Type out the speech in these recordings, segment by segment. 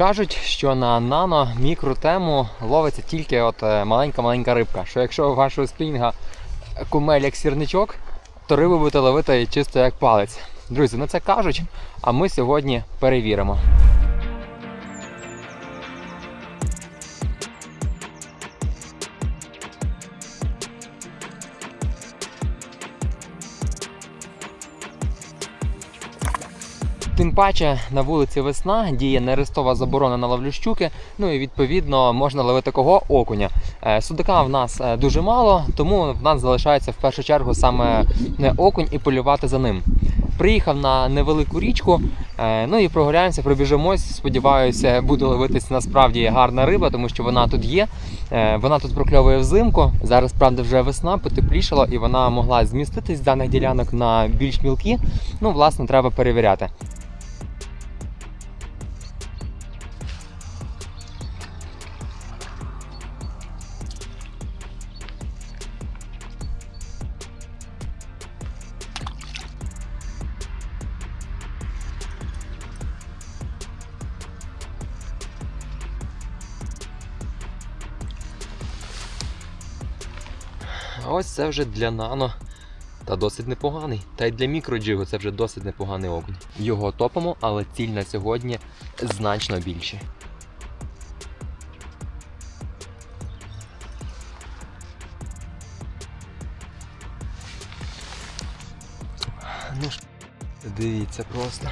Кажуть, що на нано мікротему ловиться тільки маленька-маленька рибка. Що якщо у вашого спінга кумель як сірничок, то рибу будете ловити чисто як палець. Друзі, на це кажуть, а ми сьогодні перевіримо. Паче на вулиці весна діє нерестова заборона на ловлю щуки. Ну і відповідно можна ловити кого окуня. Е, Судака в нас е, дуже мало, тому в нас залишається в першу чергу саме е, окунь і полювати за ним. Приїхав на невелику річку, ну і прогуляємося, пробіжимось. Сподіваюся, буде ловитись насправді гарна риба, тому що вона тут є. Вона тут прокльовує взимку. Зараз, правда, вже весна, потеплішало, і вона могла зміститись з даних ділянок на більш мілкі. Ну, власне, треба перевіряти. А ось це вже для нано. Та досить непоганий. Та й для мікроджигу це вже досить непоганий огонь. Його топимо, але ціль на сьогодні значно більше. Ну ж, дивіться просто.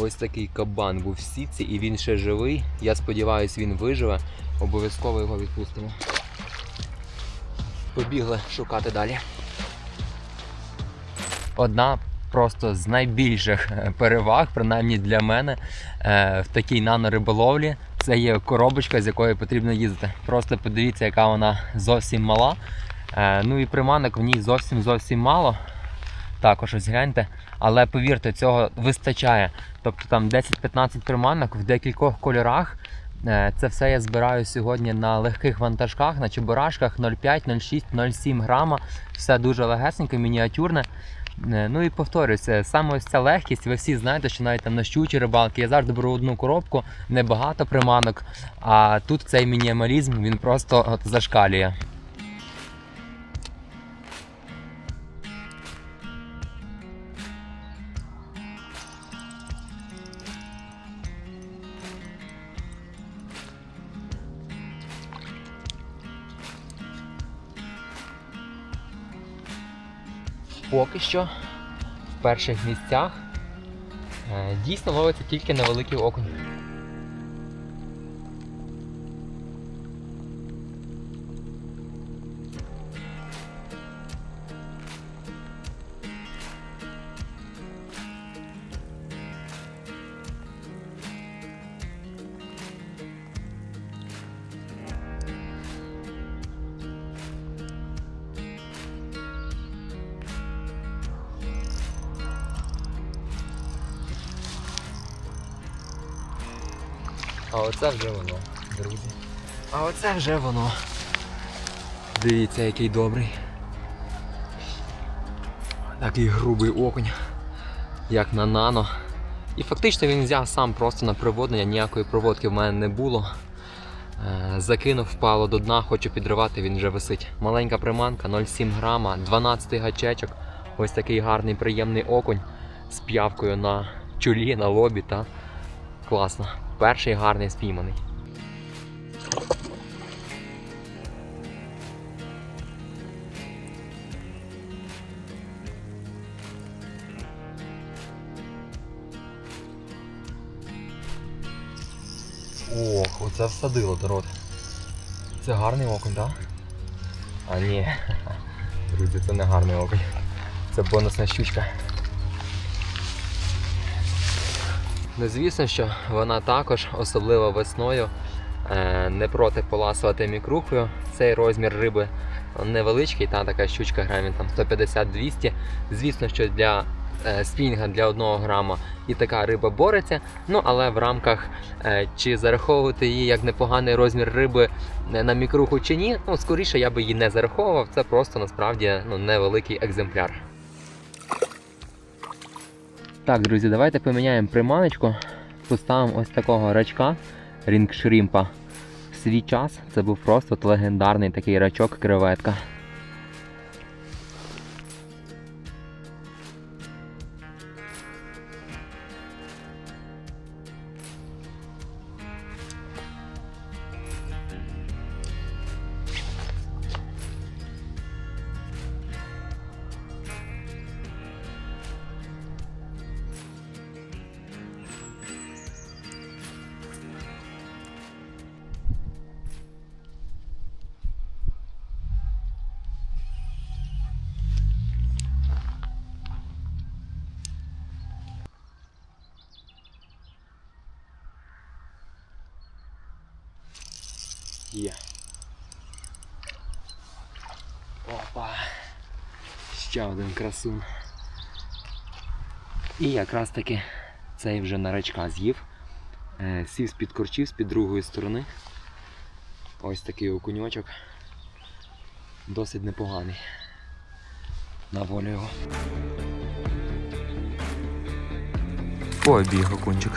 Ось такий кабан був в сітці і він ще живий. Я сподіваюся, він виживе. Обов'язково його відпустимо. Побігли шукати далі. Одна просто з найбільших е, переваг, принаймні для мене, е, в такій нанориболовлі, це є коробочка, з якою потрібно їздити. Просто подивіться, яка вона зовсім мала. Е, Ну і приманок в ній зовсім зовсім мало. Також ось гляньте. Але повірте, цього вистачає. Тобто там 10-15 приманок в декількох кольорах. Е, Це все я збираю сьогодні на легких вантажках, на чебурашках 0,5, 0,6, 0,7 грама. Все дуже легесеньке, мініатюрне. Е, Ну і повторюся, саме ось ця легкість, ви всі знаєте, що навіть там на щучі рибалки я завжди беру одну коробку, небагато приманок. А тут цей мінімалізм він просто от зашкалює. Поки що в перших місцях е, дійсно ловиться тільки невеликий окунь. А оце вже воно, друзі. А оце вже воно. Дивіться, який добрий. Такий грубий окунь, як на нано. І фактично він взяв сам просто на приводнення, ніякої проводки в мене не було. Е, Закинув, впало до дна, хочу підривати, він вже висить. Маленька приманка, 0,7 грама, 12 гачечок. Ось такий гарний приємний окунь з п'явкою на чолі, на лобі. Та класно. Перший гарний спійманий. Ох, оце всадило дрот. Це гарний окунь, так? А ні. Друзі, це не гарний окунь. Це бонусна щучка. Ну, звісно, що вона також, особливо весною, е, не проти поласувати мікрухою. Цей розмір риби невеличкий, та така щучка грамів там 150-200. Звісно, що для е, спінга для 1 грама і така риба бореться. Ну але в рамках е, чи зараховувати її як непоганий розмір риби на мікруху чи ні, ну скоріше я би її не зараховував. Це просто насправді ну, невеликий екземпляр. Так, друзі, давайте поміняємо приманочку. Поставимо ось такого рачка рінгшрімпа. В свій час це був просто легендарний такий рачок Є. Опа. Ще один красун. І якраз таки цей вже на рачка з'їв. Е, Сів з-під корчів, з-під другої сторони. Ось такий окуньочок. Досить непоганий. На волю його. Побіг окунчик.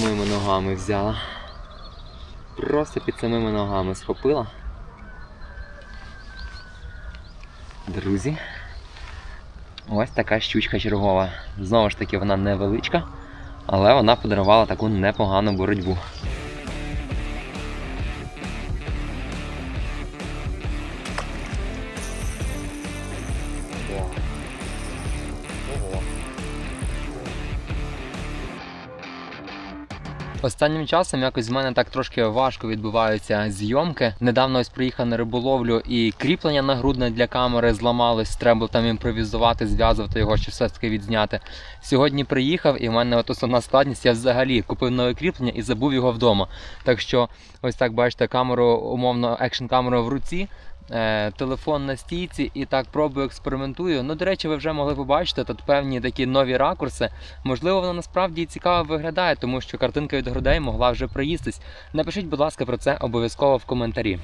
Самими ногами взяла. Просто під самими ногами схопила. Друзі. Ось така щучка чергова. Знову ж таки, вона невеличка, але вона подарувала таку непогану боротьбу. Останнім часом якось в мене так трошки важко відбуваються зйомки. Недавно ось приїхав на риболовлю і кріплення нагрудне для камери зламалось. Треба було там імпровізувати, зв'язувати його, щоб все таки відзняти. Сьогодні приїхав, і в мене от основна складність. Я взагалі купив нове кріплення і забув його вдома. Так що, ось так бачите, камеру, умовно, екшн камеру в руці. Е, Телефон на стійці і так пробую експериментую. Ну, до речі, ви вже могли побачити тут певні такі нові ракурси. Можливо, воно насправді цікаво виглядає, тому що картинка від грудей могла вже проїстись. Напишіть, будь ласка, про це обов'язково в коментарі.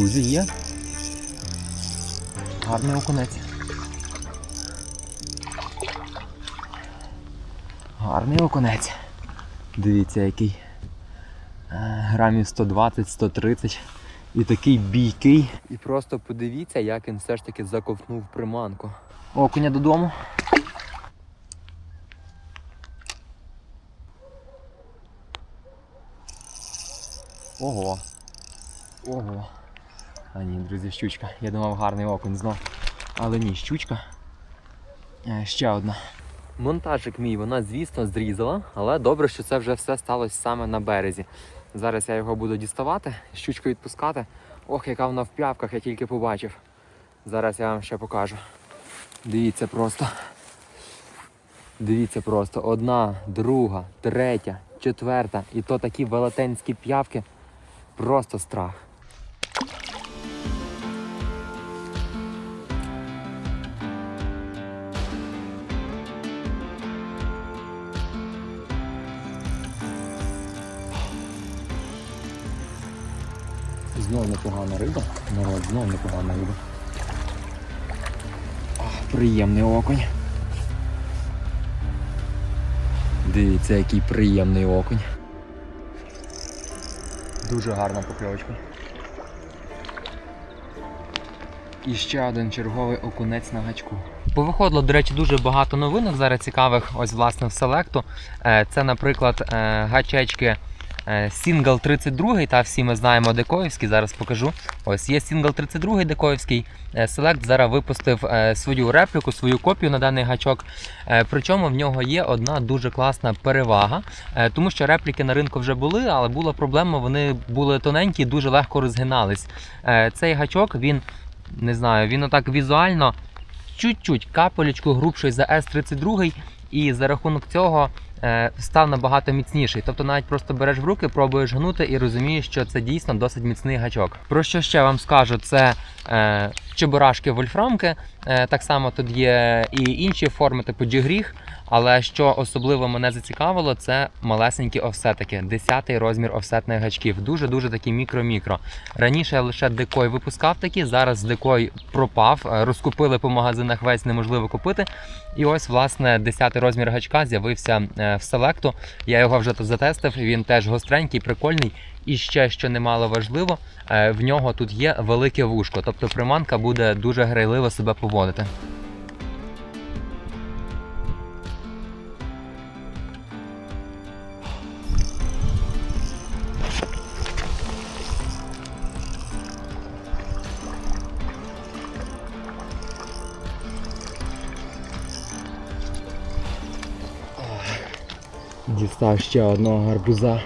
Друзі, є. Гарний окунець. Гарний окунець. Дивіться, який. Е, Грамів 120-130. І такий бійкий. І просто подивіться, як він все ж таки заковтнув приманку. Окуня додому. Ого. Ого. А ні, друзі, щучка. Я думав гарний окунь знов. Але ні, щучка. Е, Ще одна. Монтажик мій вона, звісно, зрізала, але добре, що це вже все сталося саме на березі. Зараз я його буду діставати, щучку відпускати. Ох, яка вона в п'явках, я тільки побачив. Зараз я вам ще покажу. Дивіться просто. Дивіться просто. Одна, друга, третя, четверта. І то такі велетенські п'явки. Просто страх. Знов непогана риба. Народ, знов непогана риба. Ах, приємний окунь. Дивіться, який приємний окунь. Дуже гарна покльовочка. І ще один черговий окунець на гачку. Повиходило, до речі, дуже багато новинок зараз цікавих, ось власне в селекту. Е, Це, наприклад, е, гачечки Сінгл 32, та всі ми знаємо Декоївський, зараз покажу. Ось є Сінгл 32 Декоївський. Е, Селект зараз випустив е, свою репліку, свою копію на даний гачок. Е, Причому в нього є одна дуже класна перевага, е, тому що репліки на ринку вже були, але була проблема, вони були тоненькі дуже легко розгинались. Е, Цей гачок, він не знаю, він отак візуально чуть-чуть капелечку грубший за S32, і за рахунок цього е, став набагато міцніший. Тобто навіть просто береш в руки, пробуєш гнути і розумієш, що це дійсно досить міцний гачок. Про що ще вам скажу, це е, чебурашки вольфрамки. Е, так само тут є і інші форми, типу джигріг. Але що особливо мене зацікавило, це малесенькі офсетики, 10 розмір офсетних гачків. Дуже дуже такі мікро-мікро. Раніше я лише декой випускав такі, зараз декой пропав, е, розкупили по магазинах весь неможливо купити. І ось, власне, 10 розмір гачка з'явився е, в селекту. Я його вже тут затестив. Він теж гостренький, прикольний. І ще, що немало важливо, е, в нього тут є велике вушко, тобто приманка буде дуже грайливо себе поводити. Дістав ще одного гарбуза.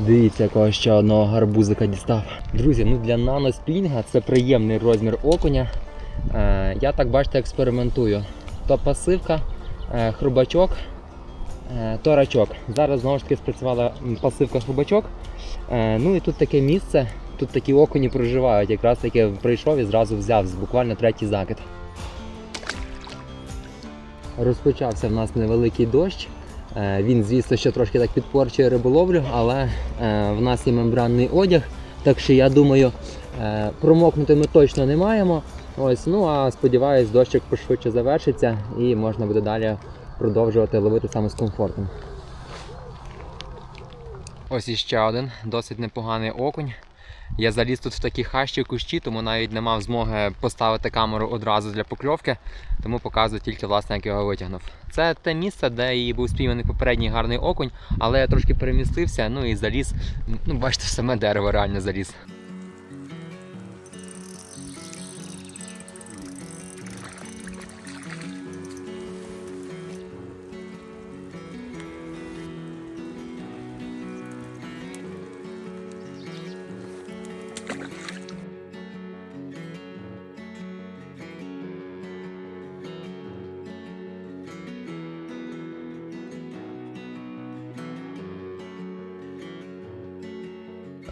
Дивіться, якого ще одного гарбузика дістав. Друзі, ну для наноспінга це приємний розмір окуня. Е, я так бачите, експериментую. То пасивка, е, хрубачок, е, то рачок. Зараз знову ж таки спрацювала пасивка хрубачок. Ну і тут таке місце, тут такі окуні проживають. Якраз таки прийшов і зразу взяв буквально третій закид. Розпочався в нас невеликий дощ. Е, Він, звісно, ще трошки так підпорчує риболовлю, але е, в нас є мембранний одяг, так що я думаю, е, промокнути ми точно не маємо. Ось, ну а сподіваюсь, дощик пошвидше завершиться і можна буде далі продовжувати ловити саме з комфортом. Ось іще один досить непоганий окунь. Я заліз тут в такі хащі кущі, тому навіть не мав змоги поставити камеру одразу для покльовки, тому показую тільки власне, як його витягнув. Це те місце, де і був спійманий попередній гарний окунь, але я трошки перемістився, ну і заліз. Ну, бачите, саме дерево реально заліз.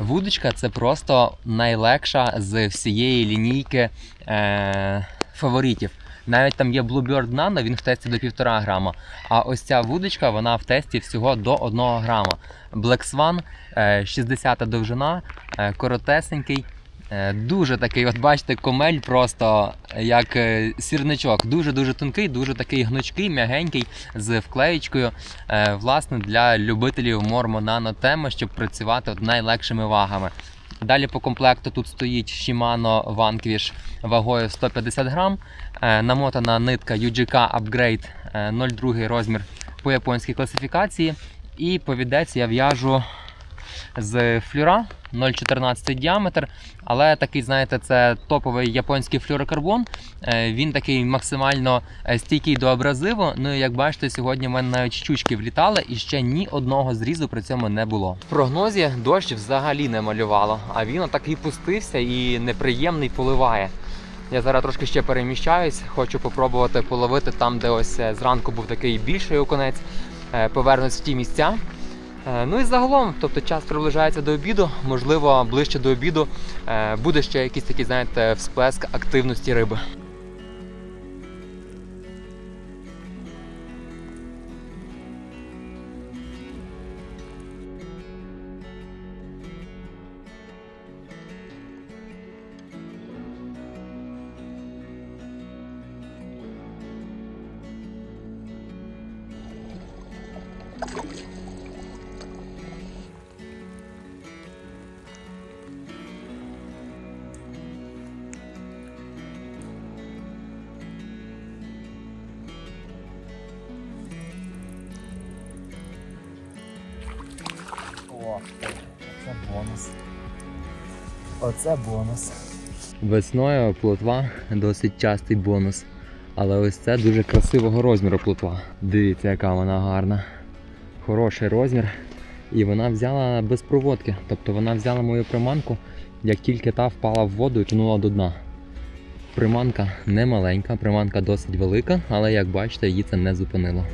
Вудочка це просто найлегша з всієї лінійки е, фаворитів. Навіть там є Bluebird Nano, він в тесті до 1,5 грама. А ось ця вудочка, вона в тесті всього до 1 грама. Black Swan, е, 60 довжина, е, коротесенький. Е, Дуже такий, от бачите, комель просто як е, сірничок. Дуже-дуже тонкий, дуже такий гнучкий, м'ягенький, з вклеєчкою. Е, Власне, для любителів мормо нано теми, щоб працювати от найлегшими вагами. Далі по комплекту тут стоїть Shimano Vanquish вагою 150 грам. Е, Намотана нитка UGK Upgrade е, 02 розмір по японській класифікації. І повідець я в'яжу з флюра 0,14 діаметр, але такий, знаєте, це топовий японський флюрокарбон. Е, Він такий максимально е, стійкий до абразиву. Ну і як бачите, сьогодні в мене навіть щучки влітали і ще ні одного зрізу при цьому не було. В прогнозі дощ взагалі не малювало, а він отак і пустився і неприємний поливає. Я зараз трошки ще переміщаюсь, хочу попробувати половити там, де ось е, зранку був такий більший окунець. Повернусь в ті місця. Е, ну і загалом, тобто час приближається до обіду, можливо, ближче до обіду е, буде ще якийсь такий, знаєте, всплеск активності риби. Оце бонус. Весною плотва досить частий бонус. Але ось це дуже красивого розміру плотва. Дивіться, яка вона гарна. Хороший розмір. І вона взяла без проводки. Тобто вона взяла мою приманку, як тільки та впала в воду і кинула до дна. Приманка не маленька, приманка досить велика, але як бачите, її це не зупинило.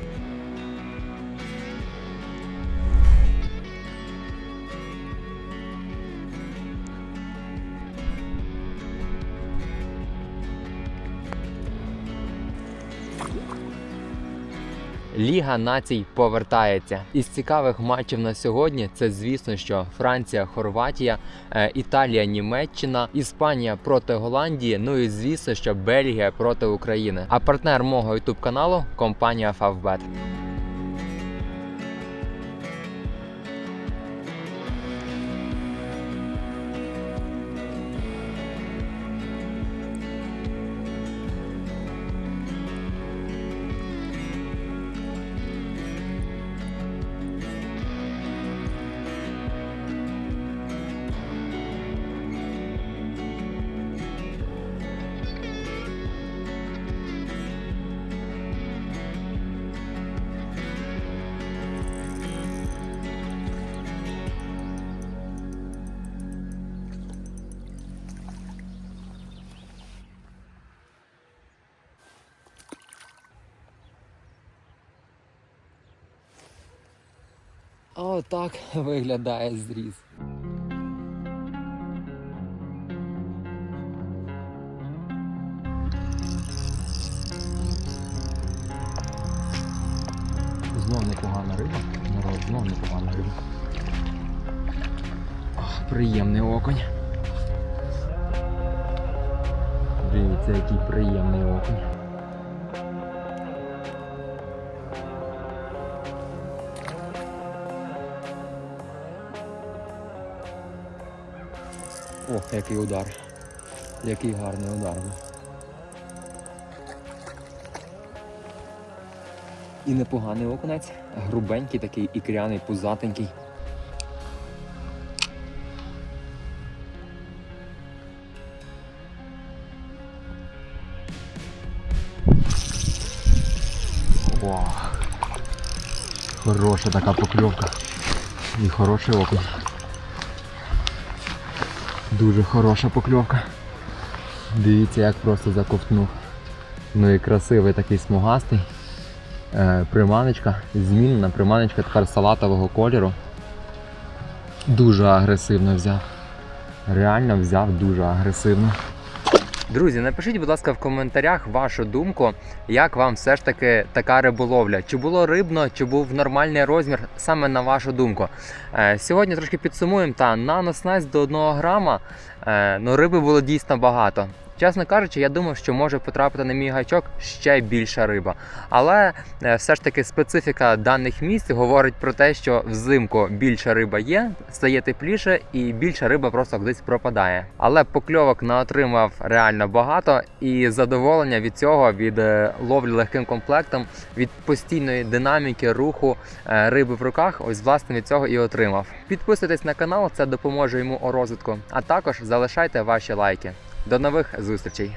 Ліга націй повертається. Із цікавих матчів на сьогодні це, звісно, що Франція, Хорватія, е, Італія, Німеччина, Іспанія проти Голландії. Ну і звісно, що Бельгія проти України. А партнер мого ютуб каналу компанія Favbet. Отак виглядає зріз. Знов непогана риба. Народ, знов непогана риба. Ах, приємний окунь. Дивіться, який приємний окунь. О, який удар. Який гарний удар. І непоганий окунець, грубенький такий, ікряний, пузатенький. Вау. Хороша така покльовка. І хороший окунь. Дуже хороша покльовка. Дивіться, як просто заковтнув. Ну і красивий такий смугастий. Е, приманочка, змінена приманочка тепер салатового кольору. Дуже агресивно взяв. Реально взяв дуже агресивно. Друзі, напишіть, будь ласка, в коментарях вашу думку, як вам все ж таки така риболовля. Чи було рибно, чи був нормальний розмір, саме на вашу думку. Е, сьогодні трошки підсумуємо, та наноснасть до 1 грама, е, ну риби було дійсно багато. Чесно кажучи, я думав, що може потрапити на мій гачок ще більша риба. Але е, все ж таки специфіка даних місць говорить про те, що взимку більша риба є, стає тепліше і більша риба просто десь пропадає. Але покльовок на отримав реально багато, і задоволення від цього, від е, ловлі легким комплектом, від постійної динаміки руху е, риби в руках, ось власне від цього і отримав. Підписуйтесь на канал, це допоможе йому у розвитку. А також залишайте ваші лайки. До нових зустрічей!